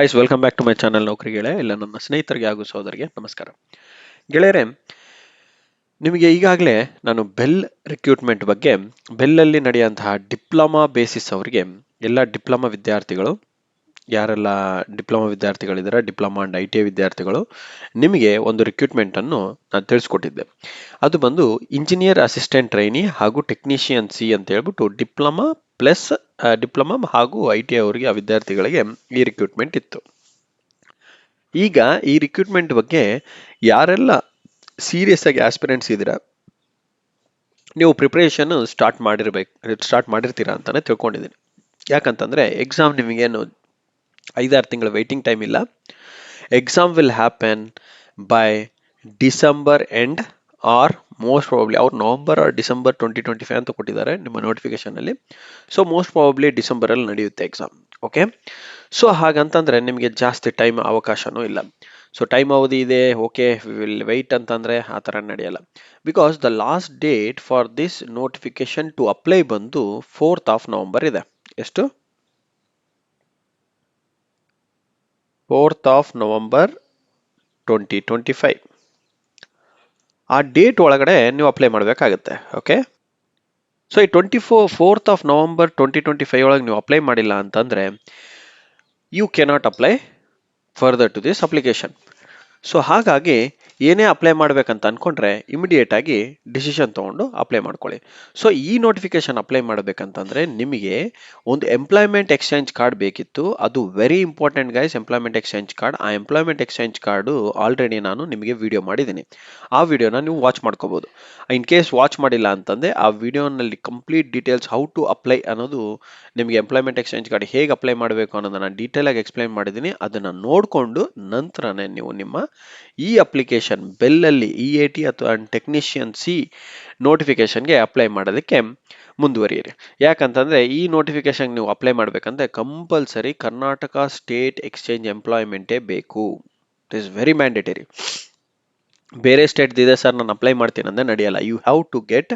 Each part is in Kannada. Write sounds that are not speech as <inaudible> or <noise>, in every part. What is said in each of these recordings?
Guys welcome back to my channel ಗೆಳೆ ಇಲ್ಲ ನನ್ನ ಸ್ನೇಹಿತರಿಗೆ ಹಾಗೂ ಸಹೋದರಿಗೆ ನಮಸ್ಕಾರ. ಗೆಳೆಯರೆ, ನಿಮಗೆ ಈಗಾಗಲೇ ನಾನು ಬೆಲ್ ರಿಕ್ರೂಟ್ಮೆಂಟ್ ಬಗ್ಗೆ ಬೆಲ್ಲಲ್ಲಿ ನಡೆಯುವಂತಹ ಡಿಪ್ಲೊಮಾ ಬೇಸಿಸ್ ಅವರಿಗೆ ಎಲ್ಲ ಡಿಪ್ಲೊಮಾ ವಿದ್ಯಾರ್ಥಿಗಳು ಯಾರೆಲ್ಲ diploma ವಿದ್ಯಾರ್ಥಿಗಳಿದ್ದಾರೆ diploma and I T I ವಿದ್ಯಾರ್ಥಿಗಳು, ನಿಮಗೆ ಒಂದು ರಿಕ್ರೂಟ್ಮೆಂಟನ್ನು ನಾನು ತಿಳಿಸ್ಕೊಟ್ಟಿದ್ದೆ. ಅದು ಬಂದು ಇಂಜಿನಿಯರ್ ಅಸಿಸ್ಟೆಂಟ್ ಟ್ರೈನಿ ಹಾಗೂ ಟೆಕ್ನಿಷಿಯನ್ ಸಿ ಅಂತ ಹೇಳ್ಬಿಟ್ಟು ಡಿಪ್ಲೊಮಾ ಪ್ಲಸ್ ಡಿಪ್ಲೊಮಾ ಹಾಗೂ ಐ ಟಿ ಐ ಅವರಿಗೆ ಆ ವಿದ್ಯಾರ್ಥಿಗಳಿಗೆ ಈ ರಿಕ್ರೂಟ್ಮೆಂಟ್ ಇತ್ತು. ಈಗ ಈ ರಿಕ್ರೂಟ್ಮೆಂಟ್ ಬಗ್ಗೆ ಯಾರೆಲ್ಲ ಸೀರಿಯಸ್ ಆಗಿ ಆಸ್ಪಿರೆಂಟ್ಸ್ ಇದ್ದೀರಾ, ನೀವು ಪ್ರಿಪ್ರೇಷನ್ ಸ್ಟಾರ್ಟ್ ಮಾಡಿರ್ಬೇಕು ಸ್ಟಾರ್ಟ್ ಮಾಡಿರ್ತೀರಾ ಅಂತಲೇ ತಿಳ್ಕೊಂಡಿದ್ದೀನಿ. ಯಾಕಂತಂದರೆ ಎಕ್ಸಾಮ್ ನಿಮಗೇನು ಐದಾರು ತಿಂಗಳ ವೆಯ್ಟಿಂಗ್ ಟೈಮ್ ಇಲ್ಲ. Exam will happen by December end or most probably ಅವ್ರು November or December twenty twenty five ಅಂತ ಕೊಟ್ಟಿದ್ದಾರೆ ನಿಮ್ಮ ನೋಟಿಫಿಕೇಶನಲ್ಲಿ ಸೊ ಮೋಸ್ಟ್ ಪ್ರಾಬಬ್ಲಿ ಡಿಸೆಂಬರಲ್ಲಿ ನಡೆಯುತ್ತೆ ಎಕ್ಸಾಮ್ ಓಕೆ ಸೊ ಹಾಗಂತಂದ್ರೆ ನಿಮಗೆ ಜಾಸ್ತಿ ಟೈಮ್ ಅವಕಾಶವೂ ಇಲ್ಲ. ಸೊ ಟೈಮ್ ಅವಧಿ ಇದೆ ಓಕೆ ವಿಲ್ ವೆಯ್ಟ್ ಅಂತಂದರೆ ಆ ಥರ ನಡೆಯಲ್ಲ. Because the last date for this notification to apply ಬಂದು ಫೋರ್ತ್ ಆಫ್ ನವಂಬರ್ ಇದೆ. ಎಷ್ಟು? Fourth of November twenty twenty five ಆ ಡೇಟ್ ಒಳಗಡೆ ನೀವು ಅಪ್ಲೈ ಮಾಡಬೇಕಾಗತ್ತೆ ಓಕೆ ಸೊ ಈ twenty four fourth of November twenty twenty five ಒಳಗೆ ನೀವು ಅಪ್ಲೈ ಮಾಡಿಲ್ಲ ಅಂತಂದರೆ you cannot apply further to this application so ಹಾಗಾಗಿ ಏನೇ ಅಪ್ಲೈ ಮಾಡಬೇಕಂತ ಅಂದ್ಕೊಂಡ್ರೆ ಇಮಿಡಿಯೇಟ್ ಆಗಿ ಡಿಸಿಷನ್ ತೊಗೊಂಡು ಅಪ್ಲೈ ಮಾಡ್ಕೊಳ್ಳಿ. ಸೊ ಈ ನೋಟಿಫಿಕೇಶನ್ ಅಪ್ಲೈ ಮಾಡಬೇಕಂತಂದ್ರೆ ನಿಮಗೆ ಒಂದು ಎಂಪ್ಲಾಯ್ಮೆಂಟ್ ಎಕ್ಸ್ಚೇಂಜ್ ಕಾರ್ಡ್ ಬೇಕಿತ್ತು. ಅದು very important guys employment exchange card ಆ ಎಂಪ್ಲಾಯ್ಮೆಂಟ್ ಎಕ್ಸ್ಚೇಂಜ್ ಕಾರ್ಡು ಆಲ್ರೆಡಿ ನಾನು ನಿಮಗೆ ವಿಡಿಯೋ ಮಾಡಿದ್ದೀನಿ. ಆ ವಿಡಿಯೋನ ನೀವು ವಾಚ್ ಮಾಡ್ಕೋಬೋದು. ಇನ್ ಕೇಸ್ ವಾಚ್ ಮಾಡಿಲ್ಲ ಅಂತಂದರೆ ಆ ವಿಡಿಯೋನಲ್ಲಿ complete details how to apply ಅನ್ನೋದು ನಿಮಗೆ ಎಂಪ್ಲಾಯ್ಮೆಂಟ್ ಎಕ್ಸ್ಚೇಂಜ್ ಕಾರ್ಡ್ ಹೇಗೆ ಅಪ್ಲೈ ಮಾಡಬೇಕು ಅನ್ನೋದನ್ನು ಡೀಟೇಲಾಗಿ ಎಕ್ಸ್ಪ್ಲೈನ್ ಮಾಡಿದ್ದೀನಿ. ಅದನ್ನು ನೋಡಿಕೊಂಡು ನಂತರನೇ ನೀವು ನಿಮ್ಮ ಈ ಅಪ್ಲಿಕೇಶನ್ ಬೆಲ್ಲಲ್ಲಿ ಇ ಎ ಟಿ ಅಥವಾ ಟೆಕ್ನಿಷಿಯನ್ ಸಿ ನೋಟಿಫಿಕೇಶನ್ಗೆ ಅಪ್ಲೈ ಮಾಡೋದಕ್ಕೆ ಮುಂದುವರಿಯಿರಿ. ಯಾಕಂತಂದರೆ ಈ ನೋಟಿಫಿಕೇಶನ್ ನೀವು ಅಪ್ಲೈ ಮಾಡಬೇಕಂದ್ರೆ ಕಂಪಲ್ಸರಿ ಕರ್ನಾಟಕ ಸ್ಟೇಟ್ ಎಕ್ಸ್ಚೇಂಜ್ ಎಂಪ್ಲಾಯ್ಮೆಂಟೇ ಬೇಕು. ಇಟ್ ಈಸ್ ವೆರಿ ಮ್ಯಾಂಡೇಟರಿ ಬೇರೆ ಸ್ಟೇಟ್ ಇದೆ ಸರ್, ನಾನು ಅಪ್ಲೈ ಮಾಡ್ತೀನಿ ಅಂದರೆ ನಡೆಯಲ್ಲ. You have to get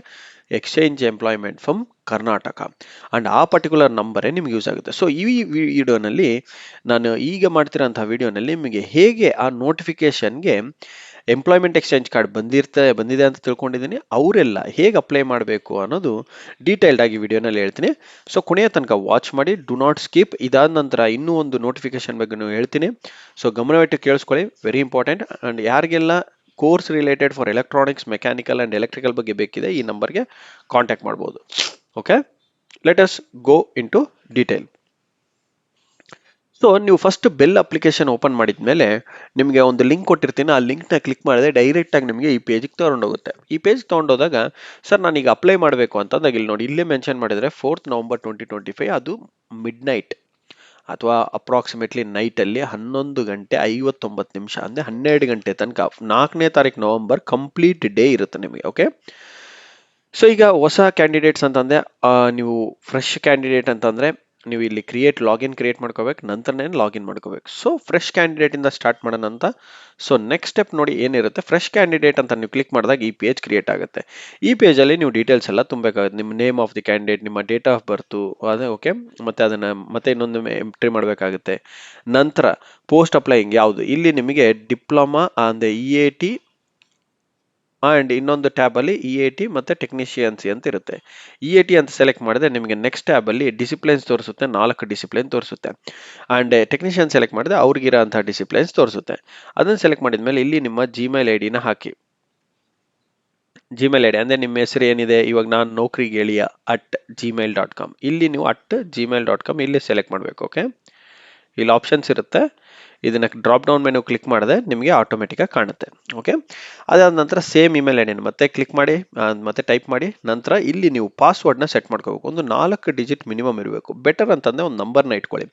exchange employment from Karnataka. And ಆ ಪರ್ಟಿಕ್ಯುಲರ್ ನಂಬರೇ ನಿಮ್ಗೆ ಯೂಸ್ ಆಗುತ್ತೆ. ಸೊ ಈ ವಿಡಿಯೋನಲ್ಲಿ ನಾನು ಈಗ ಮಾಡ್ತಿರೋಂಥ ವಿಡಿಯೋನಲ್ಲಿ ನಿಮಗೆ ಹೇಗೆ ಆ ನೋಟಿಫಿಕೇಶನ್ಗೆ ಎಂಪ್ಲಾಯ್ಮೆಂಟ್ ಎಕ್ಸ್ಚೇಂಜ್ ಕಾರ್ಡ್ ಬಂದಿರ್ತಾ, ಬಂದಿದೆ ಅಂತ ತಿಳ್ಕೊಂಡಿದ್ದೀನಿ. ಅವರೆಲ್ಲ ಹೇಗೆ ಅಪ್ಲೈ ಮಾಡಬೇಕು ಅನ್ನೋದು ಡೀಟೇಲ್ಡ್ ಆಗಿ ವಿಡಿಯೋನಲ್ಲಿ ಹೇಳ್ತೀನಿ. ಸೊ ಕೊನೆಯ ತನಕ ವಾಚ್ ಮಾಡಿ ಡು ನಾಟ್ ಸ್ಕಿಪ್ ಇದಾದ ನಂತರ ಇನ್ನೂ ಒಂದು ನೋಟಿಫಿಕೇಶನ್ ಬಗ್ಗೆ ಹೇಳ್ತೀನಿ. ಸೊ ಗಮನವಿಟ್ಟು ಕೇಳಿಸ್ಕೊಳ್ಳಿ. ವೆರಿ ಇಂಪಾರ್ಟೆಂಟ್ ಆ್ಯಂಡ್ ಯಾರಿಗೆಲ್ಲ course related for electronics mechanical and electrical ಬಗ್ಗೆ ಬೇಕಿದೆ, ಈ ನಂಬರ್ಗೆ ಕಾಂಟ್ಯಾಕ್ಟ್ ಮಾಡ್ಬೋದು. Okay let us go into detail so ನೀವು ಫಸ್ಟ್ ಬೆಲ್ ಅಪ್ಲಿಕೇಶನ್ ಓಪನ್ ಮಾಡಿದ ಮೇಲೆ ನಿಮಗೆ ಒಂದು ಲಿಂಕ್ ಕೊಟ್ಟಿರ್ತೀನಿ. ಆ ಲಿಂಕ್ನ ಕ್ಲಿಕ್ ಮಾಡಿದ್ರೆ ಡೈರೆಕ್ಟಾಗಿ ನಿಮಗೆ ಈ ಪೇಜಿಗೆ ತೊಗೊಂಡೋಗುತ್ತೆ. ಈ ಪೇಜ್ ತೊಗೊಂಡೋದಾಗ, ಸರ್ ನಾನೀಗ ಅಪ್ಲೈ ಮಾಡಬೇಕು ಅಂತಂದಾಗ ಇಲ್ಲಿ ನೋಡಿ, ಇಲ್ಲೇ ಮೆನ್ಷನ್ ಮಾಡಿದರೆ fourth November twenty twenty five ಅದು ಮಿಡ್ ನೈಟ್ ಅಥವಾ ಅಪ್ರಾಕ್ಸಿಮೇಟ್ಲಿ ನೈಟಲ್ಲಿ ಹನ್ನೊಂದು ಗಂಟೆ ಐವತ್ತೊಂಬತ್ತು ನಿಮಿಷ, ಅಂದರೆ ಹನ್ನೆರಡು ಗಂಟೆ ತನಕ, ನಾಲ್ಕನೇ ತಾರೀಕು ನವಂಬರ್ ಕಂಪ್ಲೀಟ್ ಡೇ ಇರುತ್ತೆ ನಿಮಗೆ ಓಕೆ ಸೊ ಈಗ ಹೊಸ ಕ್ಯಾಂಡಿಡೇಟ್ಸ್ ಅಂತಂದರೆ ನೀವು ಫ್ರೆಶ್ ಕ್ಯಾಂಡಿಡೇಟ್ ಅಂತಂದರೆ ನೀವು ಇಲ್ಲಿ ಕ್ರಿಯೇಟ್ ಲಾಗಿನ್ ಕ್ರಿಯೇಟ್ ಮಾಡ್ಕೋಬೇಕು, ನಂತರನೇ ಲಾಗಿನ್ ಮಾಡ್ಕೋಬೇಕು. ಸೊ ಫ್ರೆಶ್ ಕ್ಯಾಂಡಿಡೇಟಿಂದ ಸ್ಟಾರ್ಟ್ ಮಾಡೋಣ ಅಂತ. ಸೊ ನೆಕ್ಸ್ಟ್ ಸ್ಟೆಪ್ ನೋಡಿ ಏನಿರುತ್ತೆ? ಫ್ರೆಶ್ ಕ್ಯಾಂಡಿಡೇಟ್ ಅಂತ ನೀವು ಕ್ಲಿಕ್ ಮಾಡಿದಾಗ ಈ ಪೇಜ್ ಕ್ರಿಯೇಟ್ ಆಗುತ್ತೆ. ಈ ಪೇಜಲ್ಲಿ ನೀವು ಡೀಟೇಲ್ಸ್ ಎಲ್ಲ ತುಂಬಬೇಕಾಗುತ್ತೆ. ನಿಮ್ಮ ನೇಮ್ ಆಫ್ ದಿ ಕ್ಯಾಂಡಿಡೇಟ್ ನಿಮ್ಮ ಡೇಟ್ ಆಫ್ ಬರ್ತು ಅದೇ ಓಕೆ ಮತ್ತೆ ಅದನ್ನು, ಮತ್ತೆ ಇನ್ನೊಂದು ಎಂಟ್ರಿ ಮಾಡಬೇಕಾಗುತ್ತೆ. ನಂತರ ಪೋಸ್ಟ್ ಅಪ್ಲೈಯಿಂಗ್ ಯಾವುದು? ಇಲ್ಲಿ ನಿಮಗೆ ಡಿಪ್ಲೊಮಾ ಅಂದರೆ ಇ ಎ ಟಿ ಆ್ಯಂಡ್ ಇನ್ನೊಂದು ಟ್ಯಾಬಲ್ಲಿ ಇ ಎ ಟಿ ಮತ್ತು ಟೆಕ್ನಿಷಿಯನ್ಸಿ ಅಂತ ಇರುತ್ತೆ. ಇ ಎ ಟಿ ಅಂತ ಸೆಲೆಕ್ಟ್ ಮಾಡಿದ್ರೆ ನಿಮಗೆ ನೆಕ್ಸ್ಟ್ ಟ್ಯಾಬಲ್ಲಿ ಡಿಸಿಪ್ಲೈನ್ಸ್ ತೋರಿಸುತ್ತೆ, ನಾಲ್ಕು ಡಿಸಿಪ್ಲಿನ್ ತೋರಿಸುತ್ತೆ. ಆ್ಯಂಡ್ ಟೆಕ್ನಿಷಿಯನ್ ಸೆಲೆಕ್ಟ್ ಮಾಡಿದ್ರೆ ಅವ್ರಿಗಿರೋಂಥ ಡಿಸಿಪ್ಲೈನ್ಸ್ ತೋರಿಸುತ್ತೆ. ಅದನ್ನು ಸೆಲೆಕ್ಟ್ ಮಾಡಿದ ಮೇಲೆ ಇಲ್ಲಿ ನಿಮ್ಮ ಜಿಮೇಲ್ ಐ ಡಿನ ಹಾಕಿ. ಜಿಮೇಲ್ ಐ ಡಿ ಅಂದರೆ ನಿಮ್ಮ ಹೆಸರು ಏನಿದೆ? ಇವಾಗ ನಾನು ನೌಕರಿಗೆ ಎಳಿಯ ಅಟ್ ಜಿಮೇಲ್ ಡಾಟ್ ಕಾಮ್ ಇಲ್ಲಿ ನೀವು ಅಟ್ ಜಿಮೇಲ್ ಡಾಟ್ ಕಾಮ್ ಇಲ್ಲಿ ಸೆಲೆಕ್ಟ್ ಮಾಡಬೇಕು ಓಕೆ ಇಲ್ಲಿ ಆಪ್ಷನ್ಸ್ ಇರುತ್ತೆ. ಇದನ್ನು ಡ್ರಾಪ್ ಡೌನ್ ಮೆನು ಕ್ಲಿಕ್ ಮಾಡಿದ್ರೆ ನಿಮಗೆ ಆಟೋಮೆಟಿಕಾಗಿ ಕಾಣುತ್ತೆ. ಓಕೆ ಅದಾದ ನಂತರ ಸೇಮ್ ಇಮೇಲ್ ಐ ಡಿನ ಮತ್ತೆ ಕ್ಲಿಕ್ ಮಾಡಿ ಮತ್ತೆ ಟೈಪ್ ಮಾಡಿ. ನಂತರ ಇಲ್ಲಿ ನೀವು ಪಾಸ್ವರ್ಡ್ನ ಸೆಟ್ ಮಾಡ್ಕೋಬೇಕು. ಒಂದು ನಾಲ್ಕು ಡಿಜಿಟ್ ಮಿನಿಮಮ್ ಇರಬೇಕು. ಬೆಟರ್ ಅಂತಂದರೆ ಒಂದು ನಂಬರ್ನ ಇಟ್ಕೊಳ್ಳಿ.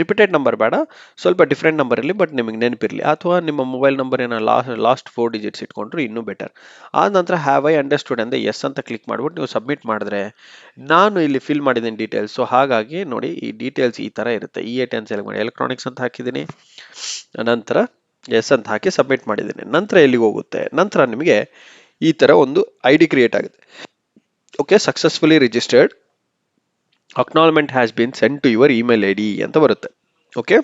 ರಿಪೀಟೆಡ್ ನಂಬರ್ ಬೇಡ. ಸ್ವಲ್ಪ ಡಿಫ್ರೆಂಟ್ ನಂಬರ್ ಇರಲಿ ಬಟ್ ನಿಮಗೆ ನೆನಪಿರಲಿ. ಅಥವಾ ನಿಮ್ಮ ಮೊಬೈಲ್ ನಂಬರ್ ಏನೋ ಲಾಸ್ಟ್ ಲಾಸ್ಟ್ ಫೋರ್ ಡಿಜಿಟ್ಸ್ ಇಟ್ಕೊಂಡ್ರು ಇನ್ನೂ ಬೆಟರ್ ಆ ನಂತರ ಹ್ಯಾವ್ ಐ ಅಂಡರ್ಸ್ಟುಡ್ ಅಂದರೆ ಎಸ್ ಅಂತ ಕ್ಲಿಕ್ ಮಾಡಿಬಿಟ್ಟು ನೀವು ಸಬ್ಮಿಟ್ ಮಾಡಿದ್ರೆ ನಾನು ಇಲ್ಲಿ ಫಿಲ್ ಮಾಡಿದ್ದೀನಿ ಡೀಟೇಲ್ಸ್ ಸೊ ಹಾಗಾಗಿ ನೋಡಿ ಈ ಡೀಟೇಲ್ಸ್ ಈ ಥರ ಇರುತ್ತೆ. ಇ ಎ ಟಿ ಅಂತ ಸೆಲೆಕ್ಟ್ ಮಾಡಿ. ಎಲೆಕ್ಟ್ರಾನಿಕ್ಸ್ ಅಂತ ಹಾಕಿದ್ದೀನಿ. ನಂತರ ಎಸ್ ಅಂತ ಹಾಕಿ ಸಬ್ಮಿಟ್ ಮಾಡಿದ್ದೀನಿ. ನಂತರ ಎಲ್ಲಿಗೆ ಹೋಗುತ್ತೆ? ನಂತರ ನಿಮಗೆ ಈ ಥರ ಒಂದು ಐ ಡಿ ಕ್ರಿಯೇಟ್ ಆಗುತ್ತೆ. Okay successfully registered acknowledgement has been send to your email I D ಅಂತ ಬರುತ್ತೆ. ಓಕೆ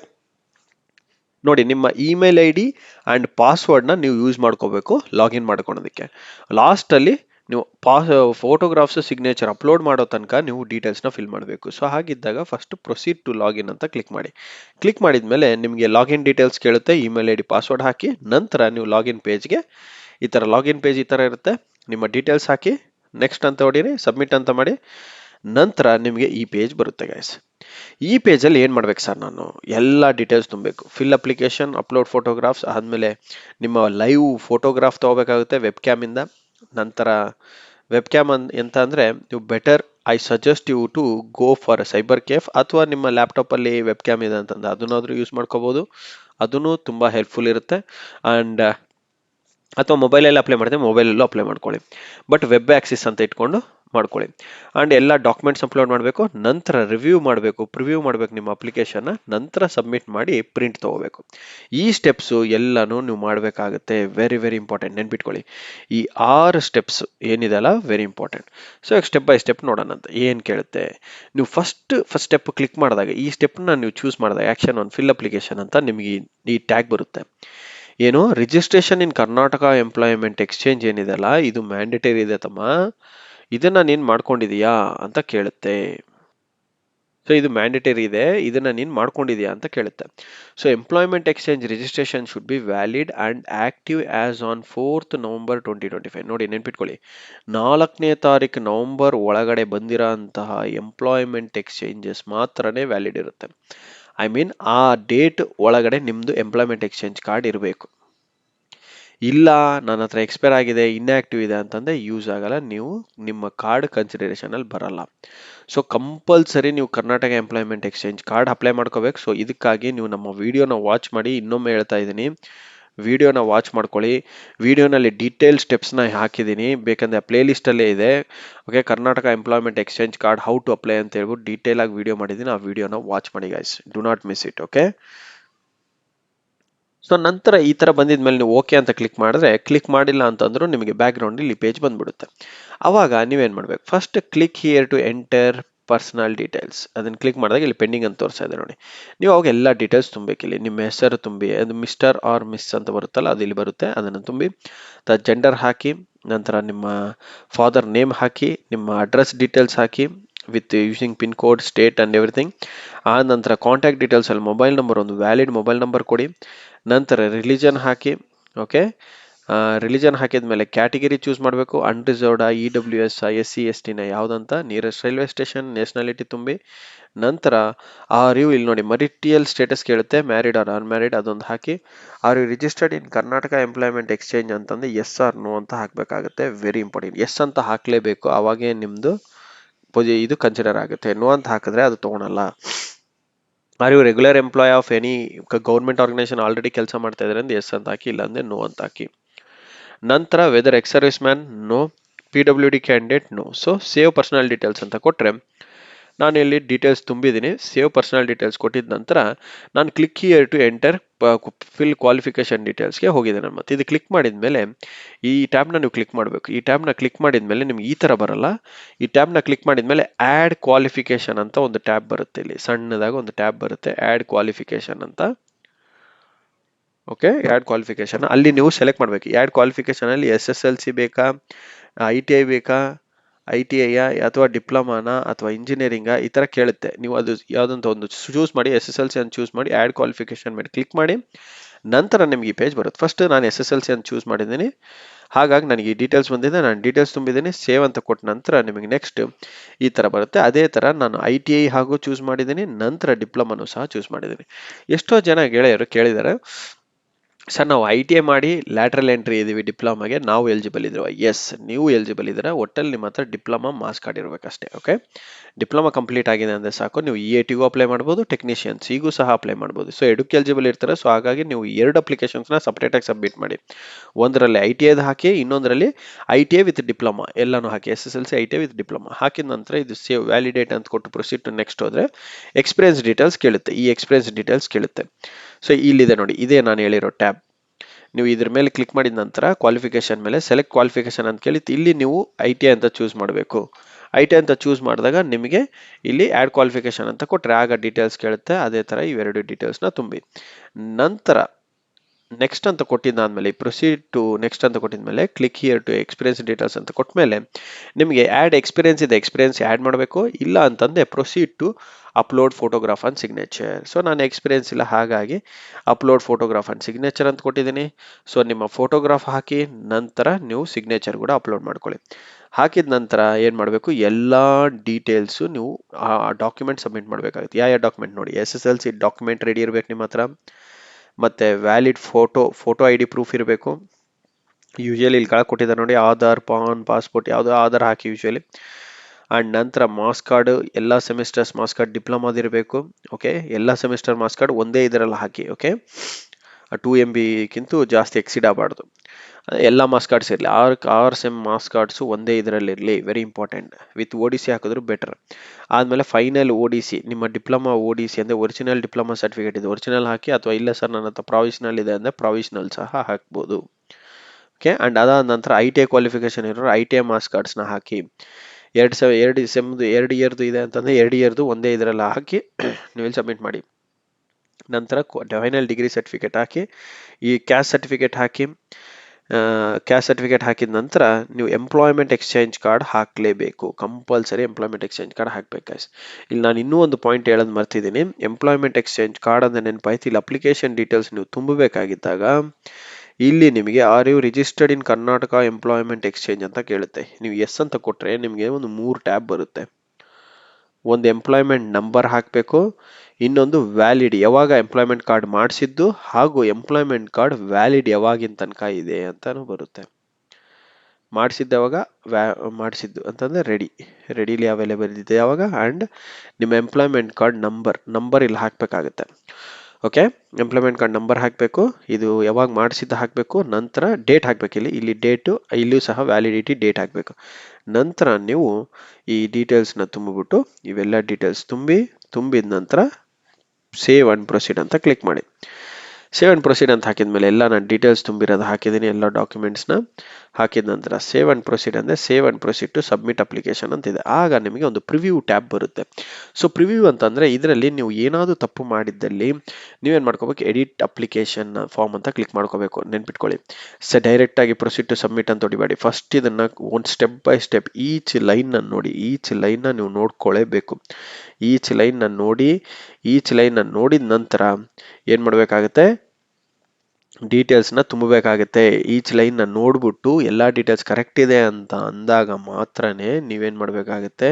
ನೋಡಿ, ನಿಮ್ಮ ಇಮೇಲ್ ಐ ಡಿ ಆ್ಯಂಡ್ ಪಾಸ್ವರ್ಡ್ನ ನೀವು ಯೂಸ್ ಮಾಡ್ಕೋಬೇಕು ಲಾಗಿನ್ ಮಾಡ್ಕೊಳೋದಕ್ಕೆ ಲಾಸ್ಟಲ್ಲಿ ನೀವು ಪಾಸ್ ಫೋಟೋಗ್ರಾಫ್ಸ್ ಸಿಗ್ನೇಚರ್ ಅಪ್ಲೋಡ್ ಮಾಡೋ ತನಕ ನೀವು ಡೀಟೇಲ್ಸ್ನ ಫಿಲ್ ಮಾಡಬೇಕು. ಸೊ ಹಾಗಿದ್ದಾಗ ಫಸ್ಟ್ ಪ್ರೊಸೀಡ್ ಟು ಲಾಗಿನ್ ಅಂತ ಕ್ಲಿಕ್ ಮಾಡಿ. ಕ್ಲಿಕ್ ಮಾಡಿದ ಮೇಲೆ ನಿಮಗೆ ಲಾಗಿನ್ ಡೀಟೇಲ್ಸ್ ಕೇಳುತ್ತೆ ಇಮೇಲ್ ಐ ಡಿ ಪಾಸ್ವರ್ಡ್ ಹಾಕಿ, ನಂತರ ನೀವು ಲಾಗಿನ್ ಪೇಜ್ಗೆ ಈ ಥರ ಲಾಗಿನ್ ಪೇಜ್ ಈ ಥರ ಇರುತ್ತೆ. ನಿಮ್ಮ ಡೀಟೇಲ್ಸ್ ಹಾಕಿ ನೆಕ್ಸ್ಟ್ ಅಂತ ಹೊಡೀರಿ ಸಬ್ಮಿಟ್ ಅಂತ ಮಾಡಿ, ನಂತರ ನಿಮಗೆ ಈ ಪೇಜ್ ಬರುತ್ತೆ ಗೈಸ್ ಈ ಪೇಜಲ್ಲಿ ಏನು ಮಾಡ್ಬೇಕು ಸರ್ ನಾನು? ಎಲ್ಲ ಡೀಟೇಲ್ಸ್ ತುಂಬಬೇಕು. ಫಿಲ್ ಅಪ್ಲಿಕೇಶನ್ ಅಪ್ಲೋಡ್ ಫೋಟೋಗ್ರಾಫ್ಸ್ ಆದಮೇಲೆ ನಿಮ್ಮ ಲೈವ್ ಫೋಟೋಗ್ರಾಫ್ ತೊಗೋಬೇಕಾಗುತ್ತೆ ವೆಬ್ ಕ್ಯಾಮಿಂದ ನಂತರ ವೆಬ್ ಕ್ಯಾಮ್ ಅನ್ ಎಂತ ಅಂದರೆ ನೀವು better I suggest you to go for cyber cafe ಅಥವಾ ನಿಮ್ಮ ಲ್ಯಾಪ್ಟಾಪಲ್ಲಿ ವೆಬ್ ಕ್ಯಾಮ್ ಇದೆ ಅಂತಂದ್ರೆ ಅದನ್ನಾದರೂ ಯೂಸ್ ಮಾಡ್ಕೋಬೋದು. ಅದೂ ತುಂಬ ಹೆಲ್ಪ್ಫುಲ್ ಇರುತ್ತೆ. ಆ್ಯಂಡ್ ಅಥವಾ ಮೊಬೈಲಲ್ಲಿ ಅಪ್ಲೈ ಮಾಡಿದ್ರೆ ಮೊಬೈಲಲ್ಲೂ ಅಪ್ಲೈ ಮಾಡ್ಕೊಳ್ಳಿ. ಬಟ್ ವೆಬ್ ಆ್ಯಕ್ಸಿಸ್ ಅಂತ ಇಟ್ಕೊಂಡು ಮಾಡ್ಕೊಳ್ಳಿ. ಆ್ಯಂಡ್ ಎಲ್ಲ ಡಾಕ್ಯುಮೆಂಟ್ಸ್ ಅಪ್ಲೋಡ್ ಮಾಡಬೇಕು, ನಂತರ ರಿವ್ಯೂ ಮಾಡಬೇಕು ಪ್ರಿವ್ಯೂ ಮಾಡಬೇಕು ನಿಮ್ಮ ಅಪ್ಲಿಕೇಶನ್ನ ನಂತರ ಸಬ್ಮಿಟ್ ಮಾಡಿ ಪ್ರಿಂಟ್ ತೊಗೋಬೇಕು. ಈ ಸ್ಟೆಪ್ಸು ಎಲ್ಲನೂ ನೀವು ಮಾಡಬೇಕಾಗುತ್ತೆ. ವೆರಿ ವೆರಿ ಇಂಪಾರ್ಟೆಂಟ್ ನೆನ್ಪಿಟ್ಕೊಳ್ಳಿ. ಈ ಆರು ಸ್ಟೆಪ್ಸ್ ಏನಿದೆಲ್ಲ ವೆರಿ ಇಂಪಾರ್ಟೆಂಟ್ ಸೊ ಈಗ ಸ್ಟೆಪ್ ಬೈ ಸ್ಟೆಪ್ ನೋಡೋಣ ಅಂತ. ಏನು ಕೇಳುತ್ತೆ? ನೀವು ಫಸ್ಟ್ ಫಸ್ಟ್ ಸ್ಟೆಪ್ ಕ್ಲಿಕ್ ಮಾಡಿದಾಗ, ಈ ಸ್ಟೆಪ್ನ ನೀವು ಚೂಸ್ ಮಾಡಿದಾಗ ಆ್ಯಕ್ಷನ್ ಒಂದು ಫಿಲ್ ಅಪ್ಲಿಕೇಶನ್ ಅಂತ ನಿಮಗೆ ಈ- ಟ್ಯಾಗ್ ಬರುತ್ತೆ. ಏನು? Registration in Karnataka employment exchange ಏನಿದೆಲ್ಲ ಇದು ಮ್ಯಾಂಡೇಟರಿ ಇದೆ ತಮ್ಮ. ಇದನ್ನ ನೀನು ಮಾಡ್ಕೊಂಡಿದೀಯಾ ಅಂತ ಕೇಳುತ್ತೆ. ಸೊ ಇದು ಮ್ಯಾಂಡೇಟರಿ ಇದೆ. ಇದನ್ನ ನೀನು ಮಾಡ್ಕೊಂಡಿದ್ಯಾ ಅಂತ ಕೇಳುತ್ತೆ. So employment exchange registration should be valid and active as on fourth November twenty twenty five ನೋಡಿ, ನೆನ್ಪಿಟ್ಕೊಳ್ಳಿ. ನಾಲ್ಕನೇ ತಾರೀಕು ನವಂಬರ್ ಒಳಗಡೆ ಬಂದಿರೋ ಅಂತಹ ಎಂಪ್ಲಾಯ್ಮೆಂಟ್ ಎಕ್ಸ್ಚೇಂಜಸ್ ಮಾತ್ರನೇ ವ್ಯಾಲಿಡ್ ಇರುತ್ತೆ. ಐ ಮೀನ್ ಆ ಡೇಟ್ ಒಳಗಡೆ ನಿಮ್ಮದು ಎಂಪ್ಲಾಯ್ಮೆಂಟ್ ಎಕ್ಸ್ಚೇಂಜ್ ಕಾರ್ಡ್ ಇರಬೇಕು. ಇಲ್ಲ, ನನ್ನ ಹತ್ರ ಎಕ್ಸ್ಪೈರ್ ಆಗಿದೆ ಇನ್ಆಕ್ಟಿವ್ ಇದೆ ಅಂತಂದರೆ ಯೂಸ್ ಆಗಲ್ಲ, ನೀವು ನಿಮ್ಮ ಕಾರ್ಡ್ ಕನ್ಸಿಡರೇಷನಲ್ಲಿ ಬರಲ್ಲ. ಸೊ ಕಂಪಲ್ಸರಿ ನೀವು Karnataka employment exchange card apply ಮಾಡ್ಕೋಬೇಕು. ಸೊ ಇದಕ್ಕಾಗಿ ನೀವು ನಮ್ಮ ವಿಡಿಯೋನ ವಾಚ್ ಮಾಡಿ, ಇನ್ನೊಮ್ಮೆ ಹೇಳ್ತಾ ಇದ್ದೀನಿ. ವಿಡಿಯೋನ ವಾಚ್ ಮಾಡ್ಕೊಳ್ಳಿ. ವಿಡಿಯೋನಲ್ಲಿ ಡೀಟೇಲ್ ಸ್ಟೆಪ್ಸ್ನ ಹಾಕಿದ್ದೀನಿ. ಬೇಕಂದರೆ ಪ್ಲೇ ಲಿಸ್ಟಲ್ಲೇ ಇದೆ. Okay Karnataka employment exchange card how to apply ಅಂತ ಹೇಳ್ಬಿಟ್ಟು ಡೀಟೇಲಾಗಿ ವಿಡಿಯೋ ಮಾಡಿದ್ದೀನಿ. ಆ ವಿಡಿಯೋನ ವಾಚ್ ಮಾಡಿ guys do not miss it okay so ನಂತರ ಈ ಥರ ಬಂದಿದ್ಮೇಲೆ ನೀವು ಓಕೆ ಅಂತ ಕ್ಲಿಕ್ ಮಾಡಿದ್ರೆ ಕ್ಲಿಕ್ ಮಾಡಿಲ್ಲ ಅಂತಂದ್ರೂ ನಿಮಗೆ ಬ್ಯಾಕ್ಗ್ರೌಂಡ್ ಇಲ್ಲಿ ಪೇಜ್ ಬಂದ್ಬಿಡುತ್ತೆ. ಅವಾಗ ನೀವೇನು ಮಾಡಬೇಕು? First click here to enter personal details ಅದನ್ನು ಕ್ಲಿಕ್ ಮಾಡಿದಾಗ ಇಲ್ಲಿ ಪೆಂಡಿಂಗ್ ಅಂತ ತೋರಿಸ್ತಾ ಇದೆ ನೋಡಿ. ನೀವು ಅವಾಗ ಎಲ್ಲ ಡೀಟೇಲ್ಸ್ ತುಂಬಬೇಕು ಇಲ್ಲಿ ನಿಮ್ಮ ಹೆಸರು ತುಂಬಿ, ಅದು ಮಿಸ್ಟರ್ ಆರ್ ಮಿಸ್ ಅಂತ ಬರುತ್ತಲ್ಲ, ಅದು ಇಲ್ಲಿ ಬರುತ್ತೆ. ಅದನ್ನು ತುಂಬಿ ದ ಜೆಂಡರ್ ಹಾಕಿ, ನಂತರ ನಿಮ್ಮ ಫಾದರ್ ನೇಮ್ ಹಾಕಿ, ನಿಮ್ಮ address details hockey with using pin code state and everything ಆ ನಂತರ ಕಾಂಟ್ಯಾಕ್ಟ್ ಡೀಟೇಲ್ಸಲ್ಲಿ ಮೊಬೈಲ್ ನಂಬರ್ ಒಂದು ವ್ಯಾಲಿಡ್ ಮೊಬೈಲ್ ನಂಬರ್ ಕೊಡಿ. ನಂತರ ರಿಲಿಜನ್ ಹಾಕಿ ಓಕೆ ರಿಲಿಜನ್ ಹಾಕಿದ ಮೇಲೆ ಕ್ಯಾಟಗರಿ ಚೂಸ್ ಮಾಡಬೇಕು. Unreserved E W S S C S ಟಿನ ಯಾವುದಂತ ನಿಯರೆಸ್ಟ್ ರೈಲ್ವೆ ಸ್ಟೇಷನ್ ನ್ಯಾಷನಾಲಿಟಿ ತುಂಬಿ. ನಂತರ ಆ ಯು ಇಲ್ಲಿ ನೋಡಿ ಮರಿಟಿಯಲ್ ಸ್ಟೇಟಸ್ ಕೇಳುತ್ತೆ ಮ್ಯಾರಿಡ್ ಆರ್ ಅನ್ಮ್ಯಾರಿಡ್ ಅದೊಂದು ಹಾಕಿ. Are you registered in Karnataka employment exchange ಅಂತಂದು ಎಸ್ ಆರ್ ನೋ ಅಂತ ಹಾಕಬೇಕಾಗುತ್ತೆ. ವೆರಿ ಇಂಪಾರ್ಟೆಂಟ್ ಎಸ್ ಅಂತ ಹಾಕಲೇಬೇಕು. ಅವಾಗೇ ನಿಮ್ಮದು ಇದು ಕನ್ಸಿಡರ್ ಆಗುತ್ತೆ. ನೋ ಅಂತ ಹಾಕಿದ್ರೆ ಅದು ತೊಗೊಳಲ್ಲ. Are you regular employee of any government organisation already ಕೆಲಸ ಮಾಡ್ತಾ ಇದ್ದಾರೆ ಅಂದ್ರೆ ಎಸ್ ಅಂತ ಹಾಕಿ, ಇಲ್ಲಾಂದ್ರೆ ನೋ ಅಂತ ಹಾಕಿ. ನಂತರ whether ex service man no P W D candidate no so save personal details ಅಂತ ಕೊಟ್ಟರೆ ನಾನು ಇಲ್ಲಿ ಡೀಟೇಲ್ಸ್ ತುಂಬಿದ್ದೀನಿ ಸೇವ್ ಪರ್ಸನಲ್ ಡೀಟೇಲ್ಸ್ ಕೊಟ್ಟಿದ ನಂತರ ನಾನು click here to enter fill qualification ಡೀಟೇಲ್ಸ್ಗೆ ನಾನು ಮತ್ತು. ಇದು ಕ್ಲಿಕ್ ಮಾಡಿದ ಮೇಲೆ ಈ ಟ್ಯಾಬ್ನ ನೀವು ಕ್ಲಿಕ್ ಮಾಡಬೇಕು. ಈ ಟ್ಯಾಬ್ನ ಕ್ಲಿಕ್ ಮಾಡಿದ ಮೇಲೆ ನಿಮ್ಗೆ ಈ ಥರ ಬರಲ್ಲ. ಈ ಟ್ಯಾಬ್ನ ಕ್ಲಿಕ್ ಮಾಡಿದ ಮೇಲೆ ಆ್ಯಡ್ ಕ್ವಾಲಿಫಿಕೇಷನ್ ಅಂತ ಒಂದು ಟ್ಯಾಬ್ ಬರುತ್ತೆ ಇಲ್ಲಿ. ಸಣ್ಣದಾಗ ಒಂದು ಟ್ಯಾಬ್ ಬರುತ್ತೆ ಆ್ಯಡ್ ಕ್ವಾಲಿಫಿಕೇಷನ್ ಅಂತ. ಓಕೆ ಆ್ಯಡ್ ಕ್ವಾಲಿಫಿಕೇಷನ್ ಅಲ್ಲಿ ನೀವು ಸೆಲೆಕ್ಟ್ ಮಾಡಬೇಕು. ಆ್ಯಡ್ ಕ್ವಾಲಿಫಿಕೇಷನಲ್ಲಿ ಎಸ್ ಎಸ್ ಎಲ್ ಸಿ ಬೇಕಾ ಐ ಟಿ ಐ ಬೇಕಾ ಐ ಟಿ ಐಯ ಅಥವಾ ಡಿಪ್ಲೊಮಾನ ಅಥವಾ ಇಂಜಿನಿಯರಿಂಗ ಈ ಥರ ಕೇಳುತ್ತೆ. ನೀವು ಅದು ಯಾವುದಂತ ಒಂದು ಚೂಸ್ ಮಾಡಿ ಎಸ್ ಎಸ್ ಎಲ್ ಸಿ ಅಂತ ಚೂಸ್ ಮಾಡಿ ಆ್ಯಡ್ ಕ್ವಾಲಿಫಿಕೇಷನ್ ಮೇಲೆ ಕ್ಲಿಕ್ ಮಾಡಿ, ನಂತರ ನಿಮಗೆ ಈ ಪೇಜ್ ಬರುತ್ತೆ. ಫಸ್ಟ್ ನಾನು ಎಸ್ ಎಸ್ ಎಲ್ ಸಿ ಅಂತ ಚೂಸ್ ಮಾಡಿದ್ದೀನಿ. ಹಾಗಾಗಿ ನನಗೆ ಈ ಡೀಟೇಲ್ಸ್ ಬಂದಿದೆ, ನಾನು ಡೀಟೇಲ್ಸ್ ತುಂಬಿದ್ದೀನಿ ಸೇವ್ ಅಂತ ಕೊಟ್ಟ ನಂತರ ನಿಮಗೆ ನೆಕ್ಸ್ಟ್ ಈ ಥರ ಬರುತ್ತೆ. ಅದೇ ಥರ ನಾನು ಐ ಟಿ ಐ ಹಾಗೂ ಚೂಸ್ ಮಾಡಿದ್ದೀನಿ, ನಂತರ ಡಿಪ್ಲೊಮಾನು ಸಹ ಚೂಸ್ ಮಾಡಿದ್ದೀನಿ. ಎಷ್ಟೋ ಜನ ಗೆಳೆಯರು ಕೇಳಿದ್ದಾರೆ ಸರ್, ನಾವು ಐ ಟಿ ಐ ಮಾಡಿ ಲ್ಯಾಟ್ರಲ್ ಎಂಟ್ರಿ ಇದ್ದೀವಿ ಡಿಪ್ಲೊಮಾಗೆ ನಾವು ಎಲಿಜಿಬಲ್ ಇದ್ದೀವಿ ಎಸ್ ನೀವು ಎಲಿಜಿಬಲ್ ಇದ್ದೀರಾ ಒಟ್ಟಲ್ಲಿ ನಿಮ್ಮ ಹತ್ರ ಡಿಪ್ಲೊಮಾ ಮಾಸ್ ಕಾರ್ಡ್ ಇರಬೇಕಷ್ಟೇ ಓಕೆ ಡಿಪ್ಲೊಮಾ ಕಂಪ್ಲೀಟ್ ಆಗಿದೆ ಅಂದರೆ ಸಾಕು, ನೀವು ಇ ಎ ಟಿಗೂ ಅಪ್ಲೈ ಮಾಡ್ಬೋದು ಟೆಕ್ನಿಷಿಯನ್ಸಿಗೂ ಸಹ ಅಪ್ಲೈ ಮಾಡ್ಬೋದು. ಸೊ ಎಡಕ್ಕೆ ಎಲಿಜಿಬಲ್ ಇರ್ತಾರೆ ಸೊ ಹಾಗಾಗಿ ನೀವು ಎರಡು ಅಪ್ಲಿಕೇಶನ್ಸ್ನ ಸಪ್ರೇಟಾಗಿ ಸಬ್ಮಿಟ್ ಮಾಡಿ. ಒಂದರಲ್ಲಿ ಐ ಟಿ ಐದು ಹಾಕಿ, ಇನ್ನೊಂದರಲ್ಲಿ I T I with diploma ಎಲ್ಲನೂ ಹಾಕಿ S S L C I T I with diploma ಹಾಕಿದ ನಂತರ ಇದು ಸೇವ್ ವ್ಯಾಲಿಡೇಟ್ ಅಂತ ಕೊಟ್ಟು ಪ್ರೊಸೀಡ್ ಟು ನೆಕ್ಸ್ಟ್ ಹೋದರೆ ಎಕ್ಸ್ಪೀರಿಯನ್ಸ್ ಡೀಟೇಲ್ಸ್ ಕೇಳುತ್ತೆ. ಈ ಎಕ್ಸ್ಪೀರಿಯನ್ಸ್ ಡೀಟೇಲ್ಸ್ ಕೇಳುತ್ತೆ. ಸೊ ಇಲ್ಲಿದೆ ನೋಡಿ, ಇದೇ ನಾನು ಹೇಳಿರೋ ಟ್ಯಾಬ್. ನೀವು ಇದ್ರ ಮೇಲೆ ಕ್ಲಿಕ್ ಮಾಡಿದ ನಂತರ ಕ್ವಾಲಿಫಿಕೇಶನ್ ಮೇಲೆ ಸೆಲೆಕ್ಟ್ ಕ್ವಾಲಿಫಿಕೇಶನ್ ಅಂತ ಕೇಳಿ, ಇಲ್ಲಿ ನೀವು ಐ ಟಿ ಅಂತ ಚೂಸ್ ಮಾಡಬೇಕು. ಐ ಟಿ ಅಂತ ಚೂಸ್ ಮಾಡಿದಾಗ ನಿಮಗೆ ಇಲ್ಲಿ ಆ್ಯಡ್ ಕ್ವಾಲಿಫಿಕೇಶನ್ ಅಂತ ಕೊಟ್ಟರೆ ಆಗ ಡೀಟೇಲ್ಸ್ ಕೇಳುತ್ತೆ, ಅದೇ ಥರ ಇವೆರಡು ಡೀಟೇಲ್ಸ್ನ ತುಂಬಿ. ನಂತರ ನೆಕ್ಸ್ಟ್ ಅಂತ ಕೊಟ್ಟಿದ್ದಾದ್ಮೇಲೆ ಪ್ರೊಸೀಡ್ ಟು ನೆಕ್ಸ್ಟ್ ಅಂತ ಕೊಟ್ಟಿದ್ಮೇಲೆ click here to experience details ಅಂತ ಕೊಟ್ಟ ಮೇಲೆ ನಿಮಗೆ ಆ್ಯಡ್ ಎಕ್ಸ್ಪೀರಿಯನ್ಸ್ ಇದೆ ಎಕ್ಸ್ಪೀರಿಯನ್ಸ್ ಆ್ಯಡ್ ಮಾಡಬೇಕು, ಇಲ್ಲ ಅಂತಂದರೆ proceed to upload photograph and signature so ನಾನು ಎಕ್ಸ್ಪೀರಿಯನ್ಸ್ ಇಲ್ಲ, ಹಾಗಾಗಿ ಅಪ್ಲೋಡ್ ಫೋಟೋಗ್ರಾಫ್ ಆ್ಯಂಡ್ ಸಿಗ್ನೇಚರ್ ಅಂತ ಕೊಟ್ಟಿದ್ದೀನಿ. ಸೊ ನಿಮ್ಮ ಫೋಟೋಗ್ರಾಫ್ ಹಾಕಿ, ನಂತರ ನೀವು ಸಿಗ್ನೇಚರ್ ಕೂಡ ಅಪ್ಲೋಡ್ ಮಾಡ್ಕೊಳ್ಳಿ. ಹಾಕಿದ ನಂತರ ಏನು ಮಾಡಬೇಕು, ಎಲ್ಲ ಡೀಟೇಲ್ಸು ನೀವು, ಆ ಡಾಕ್ಯುಮೆಂಟ್ ಸಬ್ಮಿಟ್ ಮಾಡಬೇಕಾಗುತ್ತೆ. ಯಾವ ಯಾವ ಡಾಕ್ಯುಮೆಂಟ್ ನೋಡಿ S S L C document ready ಇರಬೇಕು ನಿಮ್ಮ ಹತ್ರ. ಮತ್ತು valid photo photo I D proof ಇರಬೇಕು. ಯೂಶಲಿ ಇಲ್ಲಿ ಕೆಳಗೆ ಕೊಟ್ಟಿದ್ದಾರೆ ನೋಡಿ, ಆಧಾರ್, ಪಾನ್ ಪಾಸ್ಪೋರ್ಟ್ ಯಾವುದೋ ಆಧಾರ್ ಹಾಕಿ ಯೂಶಲಿ ಆ್ಯಂಡ್ ನಂತರ ಮಾಸ್ ಕಾರ್ಡ್ ಎಲ್ಲ ಸೆಮಿಸ್ಟರ್ಸ್ ಮಾಸ್ ಕಾರ್ಡ್ ಡಿಪ್ಲೊಮಾದಿರಬೇಕು ಓಕೆ ಎಲ್ಲ ಸೆಮಿಸ್ಟರ್ ಮಾಸ್ ಕಾರ್ಡ್ ಒಂದೇ ಇದರಲ್ಲಿ ಹಾಕಿ ಓಕೆ ಟೂ ಎಂ ಬಿಗಿಂತೂ ಜಾಸ್ತಿ ಎಕ್ಸಿಡ್ ಆಗಬಾರ್ದು. ಎಲ್ಲ ಮಾಸ್ ಕಾರ್ಡ್ಸ್ ಇರಲಿ. ಆರು ಆರ್ ಸೆಮ್ ಮಾಸ್ ಕಾರ್ಡ್ಸು ಒಂದೇ ಇದರಲ್ಲಿ ಇರಲಿ. Very important with O D C ಹಾಕಿದ್ರು ಬೆಟರ್ ಆದಮೇಲೆ ಫೈನಲ್ ಓ ಡಿ ಸಿ ನಿಮ್ಮ ಡಿಪ್ಲೊಮಾ ಓ ಡಿ ಸಿ ಅಂದರೆ ಒರಿಜಿನಲ್ ಡಿಪ್ಲೊಮಾ ಸರ್ಟಿಫಿಕೇಟ್ ಇದೆ. ಒರಿಜಿನಲ್ ಹಾಕಿ ಅಥವಾ ಇಲ್ಲ ಸರ್ ನನ್ನ ಹತ್ರ ಪ್ರಾವಿಷನಲ್ ಇದೆ ಅಂದರೆ ಪ್ರಾವಿಷನಲ್ ಸಹ ಹಾಕ್ಬೋದು. ಓಕೆ ಆ್ಯಂಡ್ ಅದಾದ ನಂತರ ಐ ಟಿ ಐ ಕ್ವಾಲಿಫಿಕೇಷನ್ ಇರೋರು ಐ ಟಿ ಐ ಮಾಸ್ ಕಾರ್ಡ್ಸ್ನ ಹಾಕಿ. ಎರಡು ಸೆ, ಎರಡು ಸೆಮ್ದು ಎರಡು ಇಯರ್ದು ಇದೆ ಅಂತಂದರೆ ಎರಡು ಇಯರ್ದು ಒಂದೇ ಇದರಲ್ಲಿ ಹಾಕಿ <clears throat> ನೀವು ಸಬ್ಮಿಟ್ ಮಾಡಿ. ನಂತರ ಫೈನಲ್ ಡಿಗ್ರಿ ಸರ್ಟಿಫಿಕೇಟ್ ಹಾಕಿ. ಈ ಕ್ಯಾಸ್ಟ್ ಸರ್ಟಿಫಿಕೇಟ್ ಹಾಕಿ. ಕ್ಯಾಸ್ಟ್ ಸರ್ಟಿಫಿಕೇಟ್ ಹಾಕಿದ ನಂತರ ನೀವು ಎಂಪ್ಲಾಯ್ಮೆಂಟ್ ಎಕ್ಸ್ಚೇಂಜ್ ಕಾರ್ಡ್ ಹಾಕಲೇಬೇಕು. ಕಂಪಲ್ಸರಿ ಎಂಪ್ಲಾಯ್ಮೆಂಟ್ ಎಕ್ಸ್ಚೇಂಜ್ ಕಾರ್ಡ್ ಹಾಕ್ಬೇಕು. ಇಲ್ಲಿ ನಾನು ಇನ್ನೂ ಒಂದು ಪಾಯಿಂಟ್ ಹೇಳೋದು ಮರ್ತಿದ್ದೀನಿ ಎಂಪ್ಲಾಯ್ಮೆಂಟ್ ಎಕ್ಸ್ಚೇಂಜ್ ಕಾರ್ಡ್ ಅಂದರೆ ನೆನಪಾಯ್ತು. ಇಲ್ಲಿ ಅಪ್ಲಿಕೇಶನ್ ಡೀಟೇಲ್ಸ್ ನೀವು ತುಂಬಬೇಕಾಗಿದ್ದಾಗ ಇಲ್ಲಿ ನಿಮಗೆ are you registered in Karnataka employment exchange ಅಂತ ಕೇಳುತ್ತೆ. ನೀವು ಎಸ್ ಅಂತ ಕೊಟ್ಟರೆ ನಿಮಗೆ ಒಂದು ಮೂರು ಟ್ಯಾಬ್ ಬರುತ್ತೆ. ಒಂದು ಎಂಪ್ಲಾಯ್ಮೆಂಟ್ ನಂಬರ್ ಹಾಕಬೇಕು, ಇನ್ನೊಂದು ವ್ಯಾಲಿಡ್ ಯಾವಾಗ ಎಂಪ್ಲಾಯ್ಮೆಂಟ್ ಕಾರ್ಡ್ ಮಾಡಿಸಿದ್ದು ಹಾಗೂ ಎಂಪ್ಲಾಯ್ಮೆಂಟ್ ಕಾರ್ಡ್ ವ್ಯಾಲಿಡ್ ಯಾವಾಗಿನ ತನಕ ಇದೆ ಅಂತಲೂ ಬರುತ್ತೆ. ಮಾಡಿಸಿದ್ದು ಯಾವಾಗ ವ್ಯಾ, ಮಾಡಿಸಿದ್ದು ಅಂತಂದರೆ ರೆಡಿ ರೆಡಿಲಿ ಅವೈಲೇಬಲ್ ಇದೆ ಯಾವಾಗ? ಆ್ಯಂಡ್ ನಿಮ್ಮ ಎಂಪ್ಲಾಯ್ಮೆಂಟ್ ಕಾರ್ಡ್ ನಂಬರ್ ನಂಬರ್ ಇಲ್ಲಿ ಹಾಕಬೇಕಾಗುತ್ತೆ. ಓಕೆ ಎಂಪ್ಲಾಯ್ಮೆಂಟ್ ಕಾರ್ಡ್ ನಂಬರ್ ಹಾಕಬೇಕು. ಇದು ಯಾವಾಗ ಮಾಡಿಸಿದ್ದು ಹಾಕಬೇಕು. ನಂತರ ಡೇಟ್ ಹಾಕಬೇಕು. ಇಲ್ಲಿ ಇಲ್ಲಿ ಡೇಟು ಇಲ್ಲಿಯೂ ಸಹ ವ್ಯಾಲಿಡಿಟಿ ಡೇಟ್ ಹಾಕಬೇಕು. ನಂತರ ನೀವು ಈ ಡೀಟೇಲ್ಸ್ನ ತುಂಬಿಬಿಟ್ಟು, ಇವೆಲ್ಲ ಡೀಟೇಲ್ಸ್ ತುಂಬಿ, ತುಂಬಿದ ನಂತರ ಸೇವ್ ಆ್ಯಂಡ್ ಪ್ರೊಸೀಡ್ ಅಂತ ಕ್ಲಿಕ್ ಮಾಡಿ. ಸೇವ್ ಆ್ಯಂಡ್ ಪ್ರೊಸೀಡ್ ಅಂತ ಹಾಕಿದ ಮೇಲೆ ಎಲ್ಲ ನಾನು ಡೀಟೇಲ್ಸ್ ತುಂಬಿರೋದು ಹಾಕಿದ್ದೀನಿ. ಎಲ್ಲ ಡಾಕ್ಯುಮೆಂಟ್ಸ್ನ ಹಾಕಿದ ನಂತರ ಸೇವ್ ಆ್ಯಂಡ್ ಪ್ರೊಸೀಡ್ ಅಂದರೆ save and proceed to submit application ಅಂತಿದೆ. ಆಗ ನಿಮಗೆ ಒಂದು ಪ್ರಿವ್ಯೂ ಟ್ಯಾಬ್ ಬರುತ್ತೆ. ಸೊ ಪ್ರಿವ್ಯೂ ಅಂತಂದರೆ ಇದರಲ್ಲಿ ನೀವು ಏನಾದರೂ ತಪ್ಪು ಮಾಡಿದ್ದಲ್ಲಿ ನೀವೇನು ಮಾಡ್ಕೋಬೇಕು? ಎಡಿಟ್ ಅಪ್ಲಿಕೇಶನ್ ಫಾರ್ಮ್ ಅಂತ ಕ್ಲಿಕ್ ಮಾಡ್ಕೋಬೇಕು. ನೆನ್ಪಿಟ್ಕೊಳ್ಳಿ. ಸ ಡೈರೆಕ್ಟಾಗಿ ಪ್ರೊಸೀಡ್ ಟು ಸಬ್ಮಿಟ್ ಅಂತ ಹೊಡಿಬೇಡಿ. ಫಸ್ಟ್ ಇದನ್ನು ಒಂದು ಸ್ಟೆಪ್ ಬೈ ಸ್ಟೆಪ್ ಈಚ್ ಲೈನ್ನ ನೋಡಿ. ಈಚ್ ಲೈನ್ನ ನೀವು ನೋಡ್ಕೊಳ್ಳೇಬೇಕು ಈಚ್ ಲೈನ್ನ ನೋಡಿ. ಈಚ್ ಲೈನ್ನ ನೋಡಿದ ನಂತರ ಏನು ಮಾಡಬೇಕಾಗುತ್ತೆ? ಡೀಟೇಲ್ಸ್ನ ತುಂಬಬೇಕಾಗುತ್ತೆ. ಈಚ್ ಲೈನ್ನ ನೋಡಿಬಿಟ್ಟು ಎಲ್ಲ ಡೀಟೇಲ್ಸ್ ಕರೆಕ್ಟ್ ಇದೆ ಅಂತ ಅಂದಾಗ ಮಾತ್ರನೇ ನೀವೇನು ಮಾಡಬೇಕಾಗತ್ತೆ?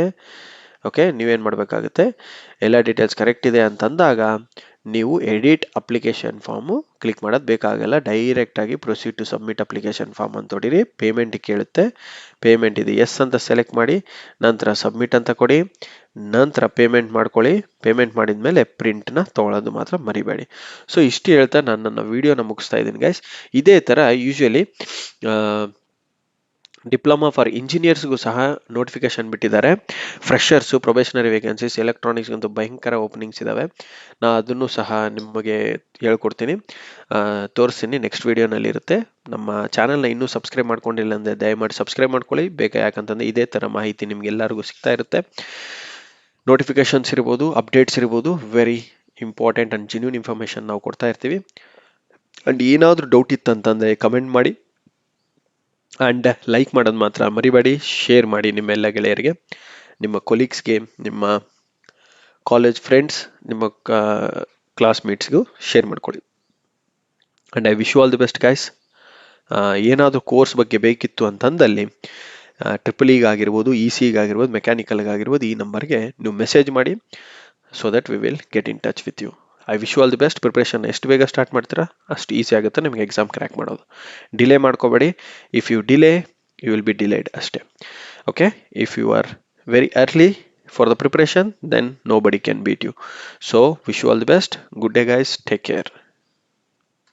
ಓಕೆ ನೀವೇನು ಮಾಡಬೇಕಾಗುತ್ತೆ? ಎಲ್ಲ ಡೀಟೇಲ್ಸ್ ಕರೆಕ್ಟ್ ಇದೆ ಅಂತಂದಾಗ ನೀವು ಎಡಿಟ್ ಅಪ್ಲಿಕೇಶನ್ ಫಾರ್ಮು ಕ್ಲಿಕ್ ಮಾಡೋದು ಬೇಕಾಗಲ್ಲ. ಡೈರೆಕ್ಟಾಗಿ proceed to submit application form ಅಂತ ಹೊಡಿರಿ. ಪೇಮೆಂಟ್ ಕೇಳುತ್ತೆ. ಪೇಮೆಂಟ್ ಇದೆ ಎಸ್ ಅಂತ ಸೆಲೆಕ್ಟ್ ಮಾಡಿ, ನಂತರ ಸಬ್ಮಿಟ್ ಅಂತ ಕೊಡಿ, ನಂತರ ಪೇಮೆಂಟ್ ಮಾಡ್ಕೊಳ್ಳಿ. ಪೇಮೆಂಟ್ ಮಾಡಿದ ಮೇಲೆ ಪ್ರಿಂಟ್ನ ತೊಗೊಳೋದು ಮಾತ್ರ ಮರಿಬೇಡಿ. ಸೊ ಇಷ್ಟು ಹೇಳ್ತಾ ನಾನು ನನ್ನ ವೀಡಿಯೋನ ಮುಗಿಸ್ತಾ ಇದ್ದೀನಿ ಗೈಸ್ ಇದೇ ಥರ ಯೂಶ್ವಲಿ ಡಿಪ್ಲೊಮಾ ಫಾರ್ ಇಂಜಿನಿಯರ್ಸ್ಗೂ ಸಹ ನೋಟಿಫಿಕೇಶನ್ ಬಿಟ್ಟಿದ್ದಾರೆ. ಫ್ರೆಷರ್ಸು, ಪ್ರೊಬೇಷನರಿ ವೇಕೆನ್ಸೀಸ್, ಎಲೆಕ್ಟ್ರಾನಿಕ್ಸ್ಗಂತೂ ಭಯಂಕರ ಓಪನಿಂಗ್ಸ್ ಇದ್ದಾವೆ ನಾ ಅದನ್ನು ಸಹ ನಿಮಗೆ ಹೇಳ್ಕೊಡ್ತೀನಿ. ತೋರಿಸ್ತೀನಿ, ನೆಕ್ಸ್ಟ್ ವೀಡಿಯೋನಲ್ಲಿ ಇರುತ್ತೆ ನಮ್ಮ ಚಾನಲ್ನ ಇನ್ನೂ ಸಬ್ಸ್ಕ್ರೈಬ್ ಮಾಡ್ಕೊಂಡಿಲ್ಲ ಅಂದರೆ ದಯಮಾಡಿ ಸಬ್ಸ್ಕ್ರೈಬ್ ಮಾಡ್ಕೊಳ್ಳಿ. ಬೇಕಾ ಯಾಕಂತಂದರೆ ಇದೇ ಥರ ಮಾಹಿತಿ ನಿಮ್ಗೆಲ್ಲರಿಗೂ ಸಿಗ್ತಾ ಇರುತ್ತೆ. ನೋಟಿಫಿಕೇಶನ್ಸ್ ಇರ್ಬೋದು, ಅಪ್ಡೇಟ್ಸ್ ಇರ್ಬೋದು, very important and genuine information ನಾವು ಕೊಡ್ತಾ ಇರ್ತೀವಿ. ಆ್ಯಂಡ್ ಏನಾದರೂ ಡೌಟ್ ಇತ್ತಂತಂದರೆ ಕಮೆಂಟ್ ಮಾಡಿ. ಆ್ಯಂಡ್ ಲೈಕ್ ಮಾಡೋದು ಮಾತ್ರ ಮರಿಬೇಡಿ ಶೇರ್ ಮಾಡಿ ನಿಮ್ಮೆಲ್ಲ ಗೆಳೆಯರಿಗೆ. ನಿಮ್ಮ ಕೊಲೀಗ್ಸ್ಗೆ ನಿಮ್ಮ ಕಾಲೇಜ್ ಫ್ರೆಂಡ್ಸ್ ನಿಮ್ಮ ಕ್ಲಾಸ್ಮೇಟ್ಸ್ಗೂ ಶೇರ್ ಮಾಡ್ಕೊಳ್ಳಿ. And I wish all the best guys ಏನಾದರೂ ಕೋರ್ಸ್ ಬಗ್ಗೆ ಬೇಕಿತ್ತು ಅಂತಂದಲ್ಲಿ ಟ್ರಿಪಲ್ ಆಗಿರ್ಬೋದು ಇ ಸಿಗಾಗಿರ್ಬೋದು ಮೆಕ್ಯಾನಿಕಲ್ಗಾಗಿರ್ಬೋದು ಈ ನಂಬರ್ಗೆ ನೀವು ಮೆಸೇಜ್ ಮಾಡಿ so that we will get in touch with you I wish all the best preparation ಎಷ್ಟು ಬೇಗ ಸ್ಟಾರ್ಟ್ ಮಾಡ್ತೀರಾ, ಅಷ್ಟು ಈಸಿ ಆಗುತ್ತೆ. ನಿಮಗೆ ಎಕ್ಸಾಮ್ ಕ್ರ್ಯಾಕ್ ಮಾಡೋದು. ಡಿಲೇ ಮಾಡ್ಕೋಬೇಡಿ. If you delay you will be delayed ಅಷ್ಟೇ. Okay if you are very early for the preparation then nobody can beat you so wish you all the best good day guys take care